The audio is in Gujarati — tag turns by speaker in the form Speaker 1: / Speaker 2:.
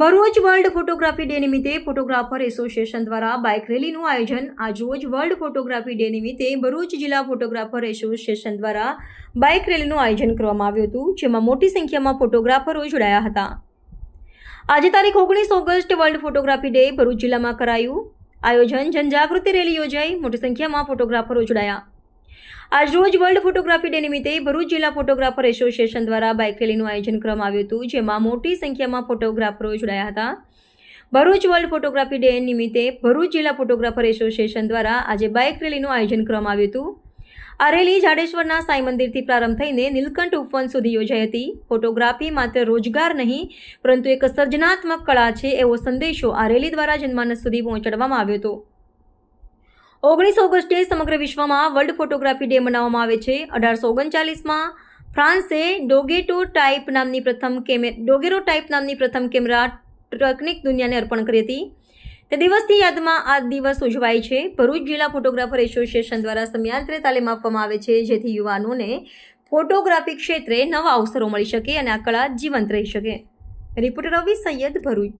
Speaker 1: ભરૂચ વર્લ્ડ ફોટોગ્રાફી ડે નિમિત્તે ફોટોગ્રાફર એસોસિએશન દ્વારા બાઇક રેલીનું આયોજન. આજરોજ વર્લ્ડ ફોટોગ્રાફી ડે નિમિત્તે ભરૂચ જિલ્લા ફોટોગ્રાફર એસોસિએશન દ્વારા બાઇક રેલીનું આયોજન કરવામાં આવ્યું હતું, જેમાં મોટી સંખ્યામાં ફોટોગ્રાફરો જોડાયા હતા. આજે તારીખ ઓગણીસ August world photography day Bharuch જિલ્લામાં કરાયું. આયોજન જનજાગૃતિ રેલી યોજાઈ, મોટી સંખ્યામાં ફોટોગ્રાફરો જોડાયા. આજરોજ વર્લ્ડ ફોટોગ્રાફી ડે નિમિત્તે ભરૂચ જિલ્લા ફોટોગ્રાફર એસોસિએશન દ્વારા બાઇક રેલીનું આયોજન કરવામાં આવ્યું હતું, જેમાં મોટી સંખ્યામાં ફોટોગ્રાફરો જોડાયા હતા. ભરૂચ વર્લ્ડ ફોટોગ્રાફી ડે નિમિત્તે ભરૂચ જિલ્લા ફોટોગ્રાફર એસોસિએશન દ્વારા આજે બાઇક રેલીનું આયોજન કરવામાં આવ્યું હતું. આ રેલી જાડેશ્વરના સાંઈ મંદિરથી પ્રારંભ થઈને નીલકંઠ ઉપવન સુધી યોજાઈ હતી. ફોટોગ્રાફી માત્ર રોજગાર નહીં, પરંતુ એક સર્જનાત્મક કળા છે એવો સંદેશો આ રેલી દ્વારા જનમાનસ સુધી પહોંચાડવામાં આવ્યો હતો. ઓગણીસ ઓગસ્ટે સમગ્ર વિશ્વમાં વર્લ્ડ ફોટોગ્રાફી ડે મનાવવામાં આવે છે. અઢારસો ઓગણચાલીસમાં ફ્રાન્સે ડોગેટો ટાઈપ નામની પ્રથમ કેમે, ડોગેરો ટાઈપ નામની પ્રથમ કેમેરા ટેકનિક દુનિયાને અર્પણ કરી હતી. તે દિવસની યાદમાં આ દિવસ ઉજવાય છે. ભરૂચ જિલ્લા ફોટોગ્રાફર એસોસિએશન દ્વારા સમયાંતરે તાલીમ આપવામાં આવે છે, જેથી યુવાનોને ફોટોગ્રાફી ક્ષેત્રે નવા અવસરો મળી શકે અને આ કળા જીવંત રહી શકે. રિપોર્ટર રવિ સૈયદ ભરૂચ.